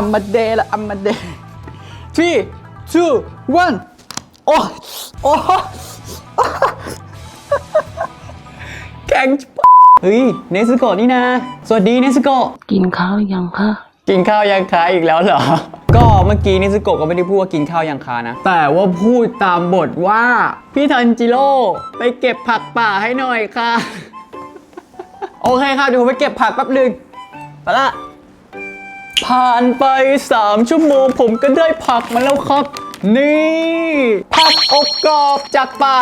อัมมาเดละอัมมาเด three two one โอ้โอ้แข็งชิบเฮ้ยเนสโกะนี่นะ สวัสดีเนสโกะกินข้าวยังคะกินข้าวยังคาอีกแล้วเหรอ ก็เมื่อกี้นิสโกะก็ไม่ได้พูดว่ากินข้าวยังคานะ แต่ว่าพูดตามบทว่า พี่ทันจิโร่ไปเก็บผักป่าให้หน่อยค่ะ โอเคครับเดี๋ยวผมไปเก็บผักแป๊บหนึงไปละ ผ่านไป 3 ชั่วโมงผมก็ได้ผักมาแล้วครับ นี่ผักอบกรอบจากป่า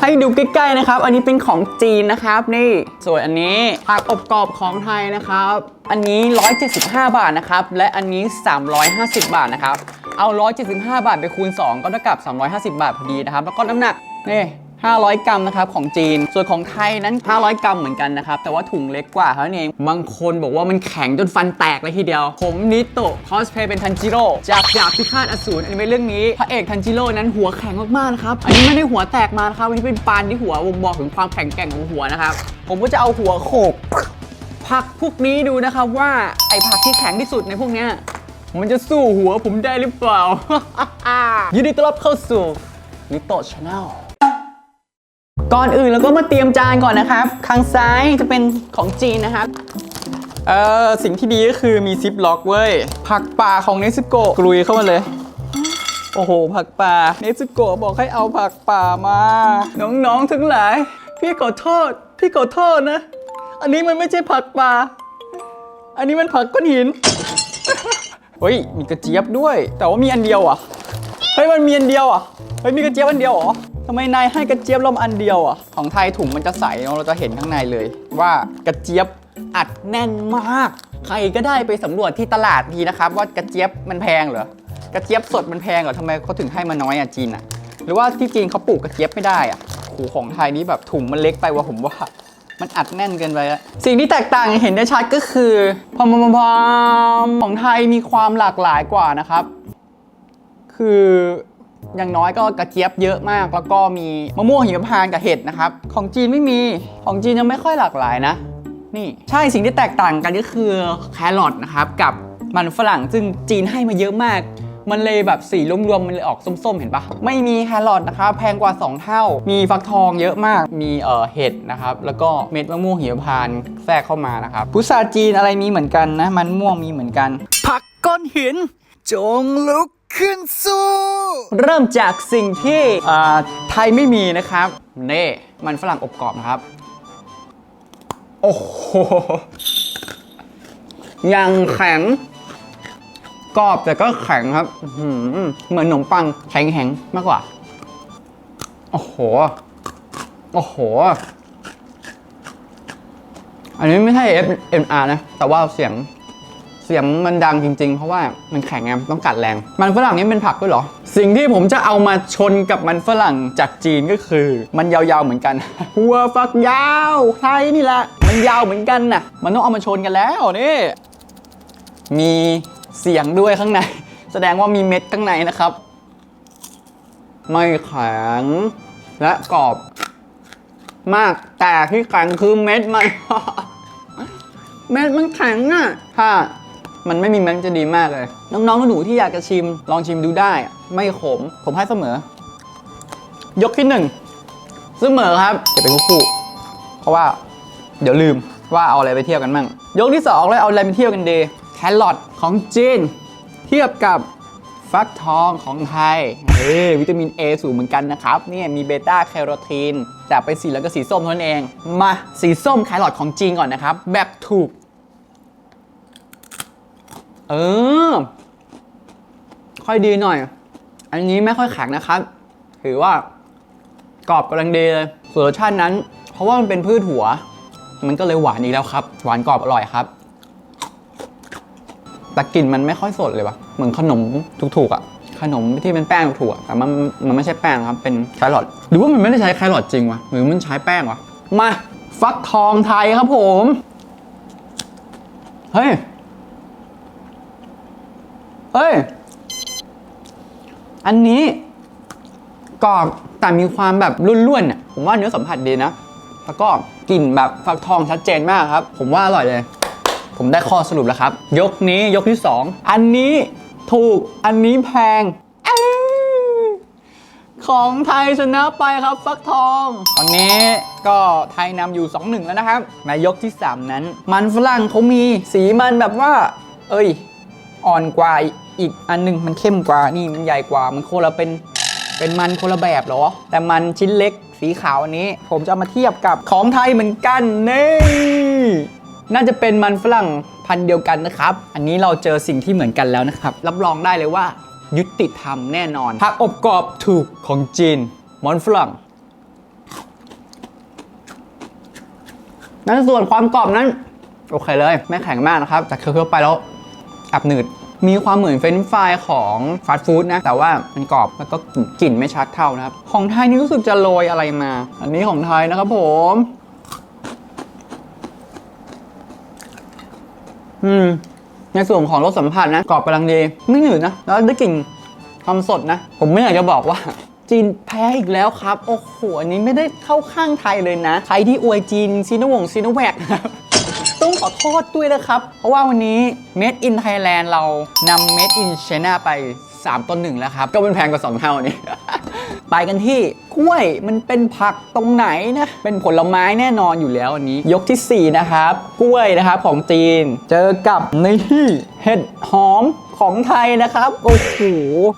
ให้ดูใกล้ๆนะครับ อันนี้เป็นของจีนนะครับนี่ ส่วนอันนี้ผักอบกรอบของไทยนะครับ อันนี้ 175 บาทนะครับ และอันนี้ 350 บาทนะครับ เอา 175 บาทไปคูณ 2 ก็เท่ากับ 350 บาทพอดีนะครับ แล้วก็น้ำหนักนี่ 500 กรัมนะครับของจีน ส่วนของไทยนั้น 500 กรัมเหมือนกันนะครับ แต่ว่าถุงเล็กกว่าเท่านั้นเอง บางคนบอกว่ามันแข็งจนฟันแตกเลยทีเดียว ผมนิโตะคอสเพย์เป็นทันจิโร่จากดาบพิฆาตอสูรอนิเมะเรื่องนี้ พระเอกทันจิโร่นั้นหัวแข็งมากๆนะครับ อันนี้ไม่ได้หัวแตกมานะครับอันนี้เป็นปานที่หัวบ่งบอกถึงความแข็งแกร่งของหัวนะครับ ผมก็จะเอาหัวโขกผักพวกนี้ดูนะครับว่าไอ้ผักที่แข็งที่สุดในพวกเนี้ยมันจะสู้หัวผมได้หรือเปล่า ยินดีต้อนรับเข้าสู่นิโตชาแนล ก่อนอื่นเราก็มาเตรียมจานก่อนนะครับข้างซ้ายจะเป็นของจีนนะครับเออสิ่งที่ดีก็คือมีซิปล็อกเว้ย ผักป่าของเนสโกะกลุยเข้ามาเลย โอ้โห ผักป่าเนสโกะบอกให้เอาผักป่ามา น้องๆทั้งหลาย พี่ขอโทษ พี่ขอโทษนะ อันนี้มันไม่ใช่ผักป่า อันนี้มันผักก้อนหิน เฮ้ย มีกระเจี๊ยบด้วย แต่ว่ามีอันเดียวอะ เฮ้ย มันมีอันเดียวอะ เฮ้ย มีกระเจี๊ยบอันเดียวเหรอ ทำไมนายให้กระเจี๊ยบลมอันเดียวอะ ของไทยถุงมันจะใสเนอะเราจะเห็นข้างในเลย ว่ากระเจี๊ยบอัดแน่นมาก ใครก็ได้ไปสำรวจที่ตลาดทีนะครับ ว่ากระเจี๊ยบมันแพงเหรอกระเจี๊ยบสดมันแพงเหรอทำไมเขาถึงให้มาน้อยอะจีนอะ หรือว่าที่จีนเขาปลูกกระเจี๊ยบไม่ได้อะโหของไทยนี่แบบถุงมันเล็กไปว่ะผมว่า มันอัดแน่นเกินไปอะสิ่งที่แตกต่างเห็นได้ชัดก็คือพอมพอมของไทยมีความหลากหลายกว่านะครับ คือ อย่างน้อยก็กระเจี๊ยบเยอะมาก แล้วก็มีมะม่วงหิมพานต์กับเห็ดนะครับ ของจีนไม่มี ของจีนยังไม่ค่อยหลากหลายนะ นี่ใช่สิ่งที่แตกต่างกันก็คือแครอทนะครับกับมันฝรั่งซึ่งจีนให้มาเยอะมาก มันเลยแบบสีรวมๆมันเลยออกส้มๆ เห็นปะไม่มีแครอทนะครับแพงกว่า 2 เท่า มีฟักทองเยอะมาก มีเอ่อเห็ดนะครับ แล้วก็เม็ดมะม่วงหิมพานต์แทรกเข้ามานะครับ พุทราจีนอะไรมีเหมือนกันนะ มันม่วงมีเหมือนกัน ผักก้อนหิน จงลุก ขึ้นสู้ เริ่มจากสิ่งที่อ่าไทยไม่มีนะครับเน่มันฝรั่งอบกรอบนะครับ โอ้โหยังแข็งกรอบแต่ก็แข็งครับอื้อหือเหมือนขนมปังแข็งแข็งๆมากกว่า โอ้โห โอ้โห อันนี้ไม่ใช่ F M R นะ แต่ว่าเสียง สียงมันดังจริง ๆ เพราะว่ามันแข็งไงต้องกัดแรง มันฝรั่งนี่เป็นผักด้วยเหรอ สิ่งที่ผมจะเอามาชนกับมันฝรั่งจากจีนก็คือ มันยาวๆเหมือนกันหัวฝักยาวไทยนี่แหละ มันยาวเหมือนกันน่ะ มันต้องเอามาชนกันแล้วนี่ มีเสียงด้วยข้างใน แสดงว่ามีเม็ดข้างในนะครับ ไม่แข็งและกรอบ มากแต่ที่แข็งคือเม็ดมัน เม็ดมันแข็งอะถ้า มันไม่มีเม็ดจะดีมากเลย น้องๆหนูๆที่อยากจะชิม ลองชิมดูได้ ไม่ขม ผมให้เสมอ ยกที่หนึ่งเสมอครับเก็บเป็นคู่ๆเพราะว่า เดี๋ยวลืมว่าเอาอะไรไปเที่ยวกันมั่ง ยกที่สองเลยเอาอะไรไปเที่ยวกันดีแครอทของจีนเทียบกับฟักทองของไทยเฮ้ยวิตามิน A สูงเหมือนกันนะครับเนี่ยมีเบต้าแคโรทีนจากไปนสีแล้วก็สีส้มเท่านั้นเอง มาสีส้มแครอทของจีนก่อนนะครับ แบบถูก เออ ค่อยดีหน่อย อันนี้ไม่ค่อยแข็งนะครับ ถือว่ากรอบกำลังดีเลยส่วนรสชาตินั้น เพราะว่ามันเป็นพืชหัว มันก็เลยหวานอีกแล้วครับ หวานกรอบอร่อยครับ แต่กลิ่นมันไม่ค่อยสดเลยวะเหมือนขนมถูกๆอะ่ะ ขนมที่เป็นแป้งถูกๆอะแต่มันมันไม่ใช่แป้งครับ เป็นแครอทหรือว่ามันไม่ได้ใช้แครอทจริงวะหรือมันใช้แป้งวะมา ฟักทองไทยครับผม เฮ้ย เฮ้ย อันนี้กรอบแต่มีความแบบร่วนๆเนี่ยผมว่าเนื้อสัมผัสดีนะ แล้วก็กลิ่นแบบฟักทองชัดเจนมากครับ ผมว่าอร่อยเลย ผมได้ข้อสรุปแล้วครับ ยกนี้ยกที่ 2 อันนี้ถูกอันนี้แพงเอ้ยของไทยชนะไปครับฟักทองวันนี้ก็ไทยนำอยู่ 2-1 แล้วนะครับในยกที่ 3 นั้น มันฝรั่งเขามีสีมันแบบว่า เอ้ย อ่อนกว่า อีกอันหนึ่งมันเข้มกว่านี่มันใหญ่กว่ามันโคนละเป็นเป็นมันคนละแบบเหรอ แต่มันชิ้นเล็กสีขาวอันนี้ ผมจะเอามาเทียบกับของไทยเหมือนกันนี่น่าจะเป็นมันฝรั่งพันเดียวกันนะครับ อันนี้เราเจอสิ่งที่เหมือนกันแล้วนะครับ รับรองได้เลยว่า ยุติธรรมแน่นอนผักอบกรอบถูกของจีนมันฝรั่งนั้นส่วนความกรอบนั้น โอเคเลย ไม่แข็งมากนะครับแต่เคี้ยวๆไปแล้วอับหนืด มีความเหมือนเฟรนช์ฟรายของฟาสต์ฟู้ดนะ แต่ว่ามันกรอบแล้วก็กลิ่นไม่ชัดเท่านะครับ ของไทยนี่รู้สึกจะโรยอะไรมา อันนี้ของไทยนะครับผม อืม ในส่วนของรสสัมผัสนะกรอบกำลังดี ไม่หนืดนะ แล้วได้กลิ่นความสดนะ ผมไม่อยากจะบอกว่าจีนแพ้อีกแล้วครับ โอ้โหอันนี้ไม่ได้เข้าข้างไทยเลยนะ ใครที่อวยจีนซีโนวงซีโนแวคนะครับ ต้องขอโทษด้วยนะครับ เพราะว่าวันนี้ Made in Thailand เรานำ Made in China ไป 3 ต้นหนึ่งแล้วครับ ก็เป็นแพงกว่า 2 เท่านี้ ไปกันที่กล้วยมันเป็นผักตรงไหนนะ เป็นผลไม้แน่นอนอยู่แล้วอันนี้ ยกทีสี่4 นะครับ กล้วยนะครับของจีน เจอกับนี่เห็ดหอมของไทยนะครับ โอ้โห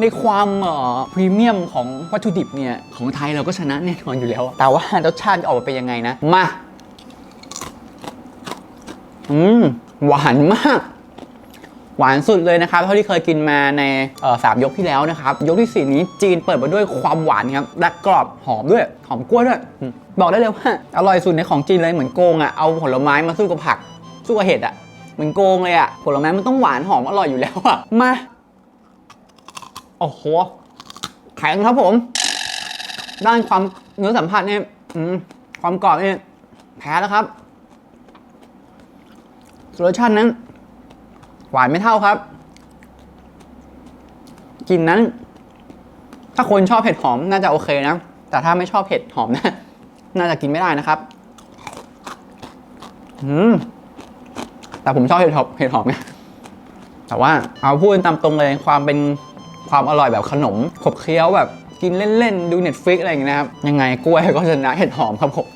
ในความเอ่อพรีเมียมของวัตถุดิบเนี่ย ของไทยเราก็ชนะแน่นอนอยู่แล้ว แต่ว่ารสชาติจะออกมาเป็นยังไงนะ มา อืมหวานมาก หวานสุดเลยนะครับ เท่าที่เคยกินมาในสามยกที่แล้วนะครับ ยกที่สี่นี้จีนเปิดมาด้วยความหวานครับและกรอบหอมด้วยหอมกล้วยด้วยอบอกได้เลยว่าอร่อยสุดในของจีนเลยเหมือนโกงอะเอาผลไม้มาสู้กับผัก สู้กับเห็ดอะเหมือนโกงเลยอะผลไม้มันต้องหวานหอมอร่อยอยู่แล้วอะมาโอ้โหแข็งครับผม ด้านความเนื้อสัมผัสเนี่ยความกรอบเนี่ยแพ้แล้วครับ รสชาตินั้น หวานไม่เท่าครับกลิ่นนั้น ถ้าคนชอบเห็ดหอมน่าจะโอเคนะ แต่ถ้าไม่ชอบเห็ดหอมนะน่าจะกินไม่ได้นะครับอืมแต่ผมชอบเห็ดหอมเห็ดหอมไงแต่ว่าเอาพูดตามตรงเลยความเป็นความอร่อยแบบขนมขบเคี้ยวแบบกินเล่นๆ ดู Netflix อะไรอย่างเงี้ยนะครับ ยังไงกล้วยก็ชนะเห็ดหอมครับผม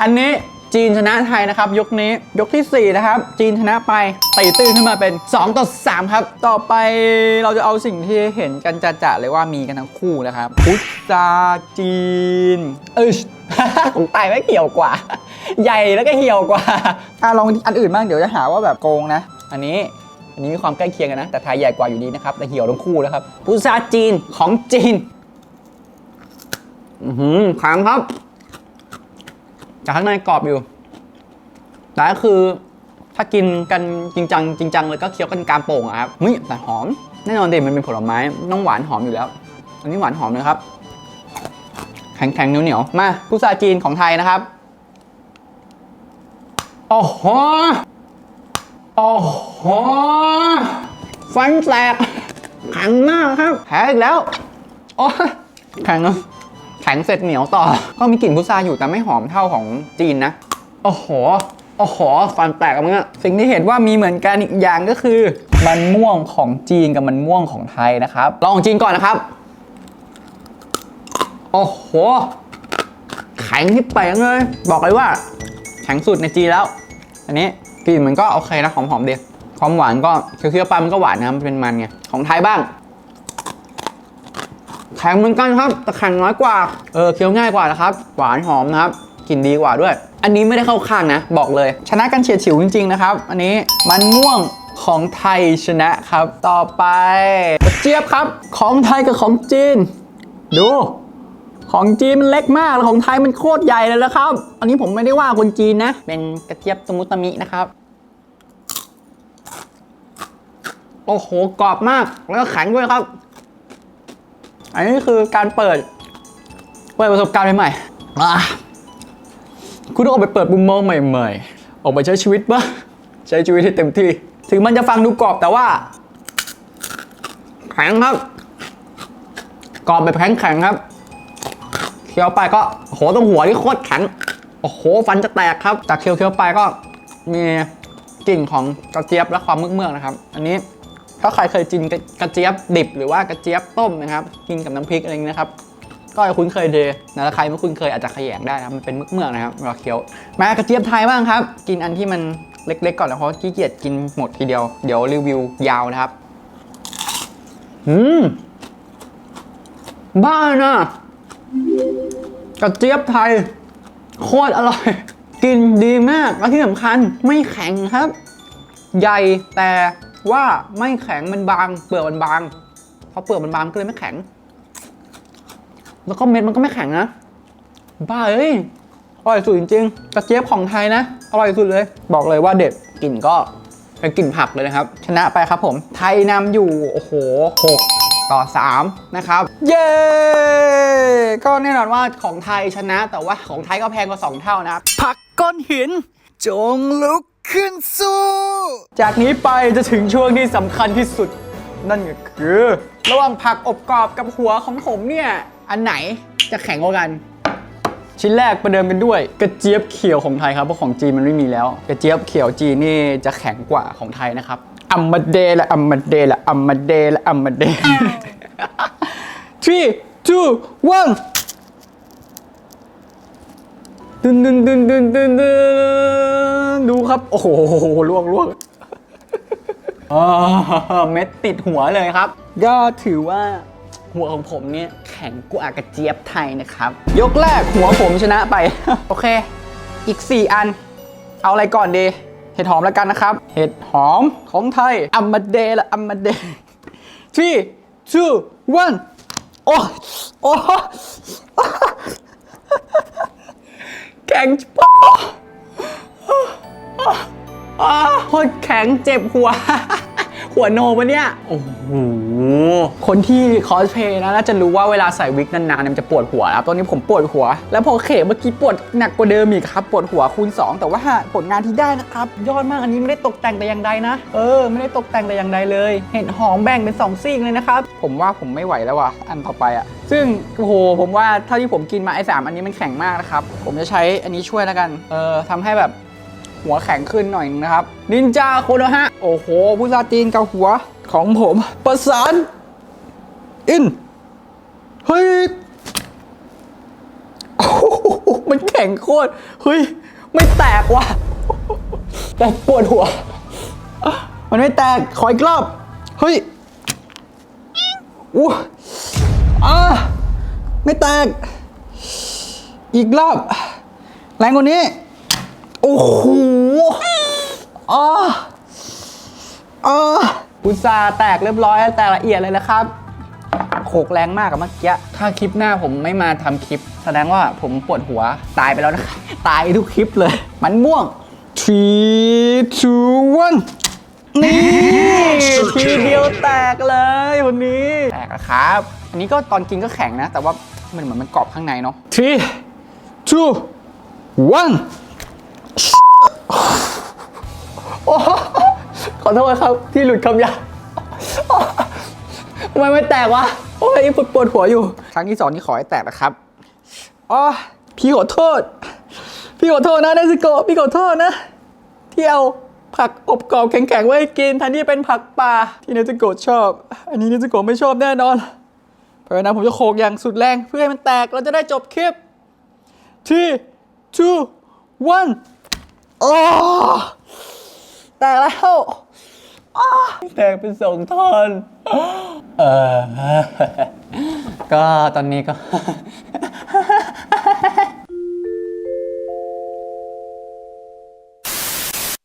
อันนี้ จีนชนะไทยนะครับ ยกนี้ยกทีสี่ 4 นะครับ จีนชนะไปตีตื้นขึ้นมาเป็น 2 ต่อ 3 ครับ ต่อไปเราจะเอาสิ่งที่เห็นกันจะๆเลยว่ามีกันทั้งคู่นะครับพุทราจีนเออของไตไม่เหี่ยวกว่า ใหญ่แล้วก็เหี่ยวกว่าอะลองอันอื่นบ้างเดี๋ยวจะหาว่าแบบโกงนะ อันนี้อันนี้มีความใกล้เคียงกันนะ แต่ไทยใหญ่กว่าอยู่ดีนะครับแต่เหี่ยวทั้งคู่นะครับพุทราจีนของจีน อือหือขางครับ ข้างในกรอบอยู่ แต่ก็คือถ้ากินกันจริงจังจริงจังเลยก็เคี้ยวกันกลามโป่งอะครับเฮ้ยแต่หอม แน่นอนเด็มันเป็นผลไม้ต้องหวานหอมอยู่แล้ว อันนี้หวานหอมนะครับ แข็งแข็งเหนียวเหนียวมาพุทราจีนของไทยนะครับโอ้โหโอ้โหฟันแตกแข็งมากครับแพ้อีกแล้วโอ้แข็งอะ ข็งเสร็จเหนียวต่อ ก็มีกลิ่นพุทราอยู่แต่ไม่หอมเท่าของจีนนะ โอ้โห โอ้โหฟันแตกอะมึงอะสิ่งที่เห็นว่ามีเหมือนกันอีกอย่างก็คือ มันม่วงของจีนกับมันม่วงของไทยนะครับ ลองของจีนก่อนนะครับ โอ้โห แข็งที่เป๋งเลย บอกเลยว่า แข็งสุดในจีนแล้ว อันนี้กลิ่นมันก็โอเคนะหอมๆดีความหวานก็เคี้ยวๆไปมันก็หวานนะมันเป็นมันไง ของไทยบ้าง แข็งเหมือนกันครับแต่แข็งน้อยกว่า เออเคี้ยวง่ายกว่านะครับ หวานหอมนะครับกลิ่นดีกว่าด้วย อันนี้ไม่ได้เข้าข้างนะ บอกเลย ชนะกันเฉียดฉิวจริงๆนะครับ อันนี้มันม่วงของไทยชนะครับ ต่อไปกระเจี๊ยบครับ ของไทยกับของจีน ดู ของจีนมันเล็กมากแล้วของไทยมันโคตรใหญ่เลยนะครับ อันนี้ผมไม่ได้ว่าคนจีนนะ เป็นกระเจี๊ยบสมุตมินะครับโอ้โห กรอบมาก แล้วก็แข็งด้วยครับ อันนี้คือการเปิดเปิดประสบการณ์ใหม่ๆคุณต้องออกไปเปิดมุมมองใหม่ๆ ออกไปใช้ชีวิตบ้างใช้ชีวิตให้เต็มที่ ถึงมันจะฟังดูกรอบแต่ว่า แข็งครับ กรอบแบบแข็งๆครับเคี้ยวไปก็โหตรงหัวนี่โคตรแข็งโอ้โหฟันจะแตกครับจากเคี้ยวเคี้ยวไปก็มีกลิ่นของกระเจี๊ยบและความเมือกๆนะครับ อันนี้ ถ้าใครเคยกินกระเจี๊ยบดิบหรือว่ากระเจี๊ยบต้มนะครับ กินกับน้ำพริกอะไรอย่างนี้นะครับ ก็จะคุ้นเคยดีนะถ้าใครไม่คุ้นเคยอาจจะขยงได้นะมันเป็นเมือกๆนะครับเวลาเคี้ยวมากระเจี๊ยบไทยบ้างครับ กินอันที่มันเล็กๆก่อนนะเพราะขี้เกียจกินหมดทีเดียวเดี๋ยวรีวิวยาวนะครับอืมบ้านะกระเจี๊ยบไทย โคตรอร่อย กินดีมากและที่สำคัญไม่แข็งครับ ใหญ่แต่ ว่าไม่แข็งมันบาง เปลือกมันบางเพราะเปลือกมันบางก็เลยไม่แข็ง แล้วก็เม็ดมันก็ไม่แข็งนะบ้าเอ้ยอร่อยสุดจริงๆกระเจี๊ยบของไทยนะอร่อยสุดเลย บอกเลยว่าเด็ดกลิ่นก็เป็นกลิ่นผักเลยนะครับ ชนะไปครับผม ไทยนำอยู่โอ้โห6ต่อ 3 นะครับ เย้ก็แน่นอนว่าของไทยชนะแต่ว่าของไทยก็แพงกว่า 2 เท่านะ ผักก้อนหิน จงลุก ขึ้นสู้ จากนี้ไปจะถึงช่วงที่สำคัญที่สุด นั่นก็คือ ระหว่างผักอบกรอบกับหัวของผมเนี่ย อันไหนจะแข็งกว่ากัน ชิ้นแรกประเดิมกันด้วย กระเจี๊ยบเขียวของไทยครับเพราะของจีนมันไม่มีแล้ว กระเจี๊ยบเขียวจีนนี่จะแข็งกว่าของไทยนะครับอัมมาเดละอัมมาเดละอัมมาเดละอัมมาเด three two one ดึนดึนดึนดึนดึนดึนดูครับ โอ้โหล่วงล่วงเม็ดติดหัวเลยครับ ก็ถือว่าหัวของผมเนี่ยแข็งกว่ากระเจี๊ยบไทยนะครับ ยกแรกหัวผมชนะไป โอเค อีก 4 อัน เอาอะไรก่อนดี เห็ดหอมแล้วกันนะครับ เห็ดหอมของไทยอัมมาเดละอัมมาเด three two one โอ้โอ้ แข็งปะอ้าวโคตรแข็งเจ็บหัว หัวโนปะเนี่ย โอ้โห คนที่คอสเพลย์นะน่าจะรู้ว่าเวลาใส่วิกนานๆเนี่ยมันจะปวดหัวครับตอนนี้ผมปวดหัว แล้วพอเขเมื่อกี้ปวดหนักกว่าเดิมอีกครับ ปวดหัวคูณ 2 แต่ว่าผลงานที่ได้นะครับ ยอดมากอันนี้ไม่ได้ตกแต่งแต่อย่างใดนะ เออ ไม่ได้ตกแต่งแต่อย่างใดเลย เห็ดหอมแบ่งเป็นสองซีกเลยนะครับ ผมว่าผมไม่ไหวแล้วว่ะ อันต่อไปอะซึ่งโอ้โหผมว่าเท่าที่ผมกินมาไอ้สามอันนี้มันแข็งมากนะครับ ผมจะใช้อันนี้ช่วยแล้วกัน เออทำให้แบบ หัวแข็งขึ้นหน่อยนะครับ นินจาโคโนฮะ โอ้โหผู้ซาจีนกับหัวของผม ประสาน อิน เฮ้ยมันแข็งโคตร เฮ้ย ไม่แตกว่ะ แต่ปวดหัว มันไม่แตก ขออีกรอบ เฮ้ยอู้อ่าไม่แตก อีกรอบ แรงกว่านี้ อ้โหอ่าอ่าอุตสาห์แตกเรียบร้อยแล้วแตกละเอียดเลยนะครับ โขกแรงมากกับเมื่อกี้ ถ้าคลิปหน้าผมไม่มาทำคลิป แสดงว่าผมปวดหัวตายไปแล้วนะครับ ตายทุกคลิปเลย มันม่วง three two one นี่ทีเดียวแตกเลยคนนี้ แตกครับ อันนี้ก็ตอนกินก็แข็งนะ แต่ว่ามันเหมือนมันกรอบข้างในเนาะ three two one โอ้ ขอโทษครับที่หลุดคำหยาบทำไมไม่แตกวะ โอ้ยปวดปวดหัวอยู่ ครั้งที่สองนี่ขอให้แตกนะครับ อ๋อ พี่ขอโทษ พี่ขอโทษนะเนสโกะพี่ขอโทษนะ ที่เอาผักอบกรอบแข็งๆไว้ให้กินแทนที่เป็นผักป่าที่เนสโกะชอบ อันนี้เนสโกะไม่ชอบแน่นอน เพราะฉะนั้นผมจะโขกอย่างสุดแรงเพื่อให้มันแตกเราจะได้จบคลิป three two one โอ้ แตกแล้วอ้าแตกเป็นสองท่อน เออ ก็ตอนนี้ก็